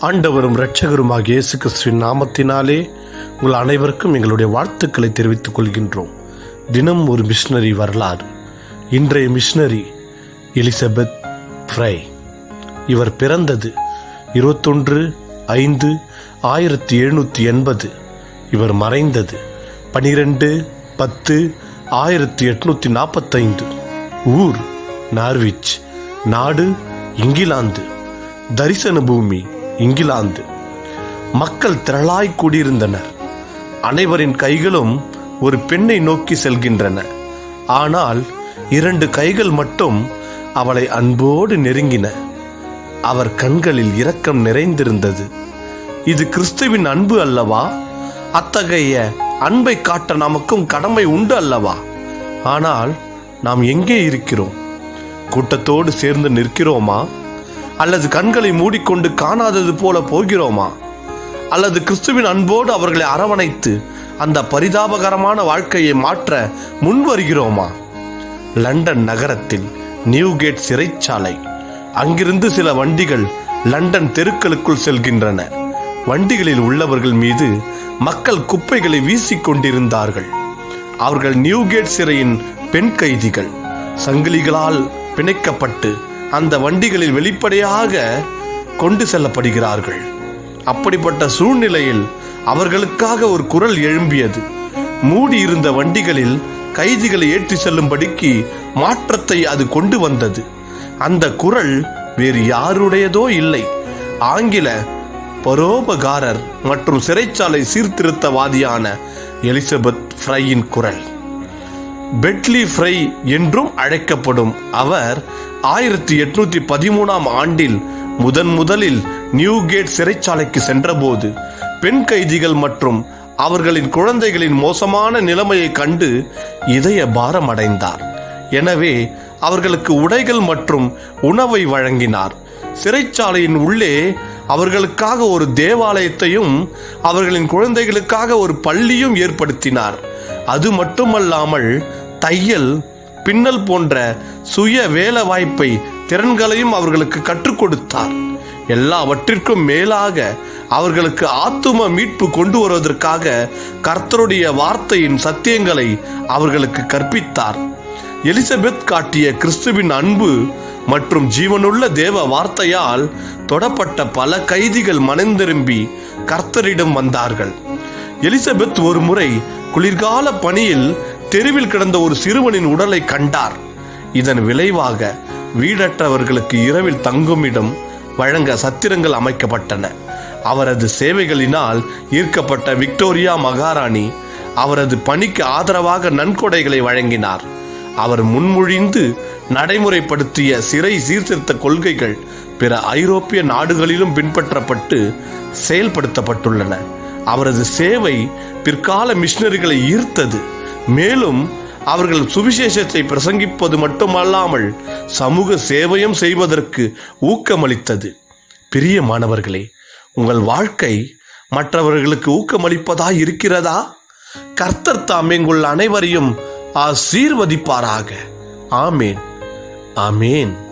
ஆண்டவரும் இரட்சகருமாக இயேசு கிறிஸ்துவின் நாமத்தினாலே உங்கள் அனைவருக்கும் எங்களுடைய வாழ்த்துக்களை தெரிவித்துக் கொள்கின்றோம். தினம் ஒரு மிஷினரி வரலாறு. இன்றைய மிஷினரி எலிசபெத் ஃப்ரை. இவர் பிறந்தது இருபத்தொன்று ஐந்து ஆயிரத்தி எழுநூற்றி எண்பது. இவர் மறைந்தது பனிரெண்டு பத்து ஆயிரத்தி எட்நூற்றி நாற்பத்தைந்து ஊர் நார்விச் நாடு இங்கிலாந்து. தரிசன பூமி இங்கிலாந்து. மக்கள் திரளாய் கூடியிருந்தனர். அனைவரின் கைகளும் ஒரு பெண்ணை நோக்கி செல்கின்றன. ஆனால் இரண்டு கைகள் மட்டும் அவளை அன்போடு நெருங்கின. அவர் கண்களில் இரக்கம் நிறைந்திருந்தது. இது கிறிஸ்துவின் அன்பு அல்லவா? அத்தகைய அன்பை காட்ட நமக்கும் கடமை உண்டு அல்லவா? ஆனால் நாம் எங்கே இருக்கிறோம்? கூட்டத்தோடு சேர்ந்து நிற்கிறோமா? அல்லது கண்களை மூடிக்கொண்டு காணாதது போல போகிறோமா? அல்லது கிறிஸ்துவின் அன்போடு அவர்களை அரவணைத்து அந்த பரிதாபகரமான வாழ்க்கையை மாற்ற முன் வருகிறோமா? லண்டன் நகரத்தில் நியூகேட் சிறைச்சாலை. அங்கிருந்து சில வண்டிகள் லண்டன் தெருக்களுக்குள் செல்கின்றன. வண்டிகளில் உள்ளவர்கள் மீது மக்கள் குப்பைகளை வீசிக்கொண்டிருந்தார்கள் அவர்கள் நியூகேட் சிறையின் பெண் கைதிகள். சங்கிலிகளால் பிணைக்கப்பட்டு அந்த வண்டிகளில் வெளிப்படையாக கொண்டு செல்லப்படுகிறார்கள். அப்படிப்பட்ட சூழ்நிலையில் அவர்களுக்காக ஒரு குரல் எழும்பியது. மூடி இருந்த வண்டிகளில் கைதிகளை ஏற்றி செல்லும்படிக்கு மாற்றத்தை அது கொண்டு வந்தது. அந்த குரல் வேறு யாருடையதோ இல்லை. ஆங்கில பரோபகாரர் மற்றும் சிறைச்சாலை சீர்திருத்தவாதியான எலிசபெத் ஃப்ரையின் குரல். பெட்லி ஃப்ரை என்றும் அழைக்கப்படும். அவர் ஆயிரத்தி எட்நூத்தி பதிமூணாம் ஆண்டில் முதன் முதலில் நியூகேட் சிறைச்சாலைக்கு சென்றபோது பெண் கைதிகள் மற்றும் அவர்களின் குழந்தைகளின் மோசமான நிலைமையை கண்டு இதய பாரம் அடைந்தார் எனவே அவர்களுக்கு உடைகள் மற்றும் உணவை வழங்கினார். சிறைச்சாலையின் உள்ளே அவர்களுக்காக ஒரு தேவாலயத்தையும் அவர்களின் குழந்தைகளுக்காக ஒரு பள்ளியும் ஏற்படுத்தினார். அது மட்டுமல்லாமல் தையல் பின்னல் போன்ற சுய வேலை வாய்ப்பை திறன்களையும் அவர்களுக்கு கற்றுக் கொடுத்தார். எல்லாவற்றிற்கும் மேலாக அவர்களுக்கு ஆத்தும மீட்பு கொண்டு வருவதற்காக கர்த்தருடைய வார்த்தையின் சத்தியங்களை அவர்களுக்கு கற்பித்தார். எலிசபெத் காட்டிய கிறிஸ்துவின் அன்பு மற்றும் ஜீவனுள்ள தேவ வார்த்தையால் தொடப்பட்ட பல கைதிகள் மனந்திரும்பி கர்த்தரிடம் வந்தார்கள். எலிசபெத் ஒரு முறை குளிர்கால பணியில் தெருவில் கிடந்த ஒரு சிறுவனின் உடலை கண்டார். இதன் விளைவாக வீடற்றவர்களுக்கு இரவில் தங்குமிடம் வழங்க சத்திரங்கள் அமைக்கப்பட்டன. அவரது சேவைகளினால் ஈர்க்கப்பட்ட விக்டோரியா மகாராணி அவரது பணிக்கு ஆதரவாக நன்கொடைகளை வழங்கினார். அவர் முன்மொழிந்து நடைமுறைப்படுத்திய சிறை சீர்திருத்த கொள்கைகள் பிற ஐரோப்பிய நாடுகளிலும் பின்பற்றப்பட்டு செயல்படுத்தப்பட்டுள்ளன. அவரது சேவை பிற்கால மிஷினரிகளை ஈர்த்தது. மேலும் அவர்கள் சுவிசேஷத்தை பிரசங்கிப்பது மட்டுமல்லாமல் சமூக சேவையும் செய்வதற்கு ஊக்கமளித்தது. பிரியமானவர்களே உங்கள் வாழ்க்கை மற்றவர்களுக்கு ஊக்கமளிப்பதா இருக்கிறதா? கர்த்தர் தாம் எங்குள்ள அனைவரையும் ஆசீர்வதிப்பாராக. ஆமேன். ஆமேன்.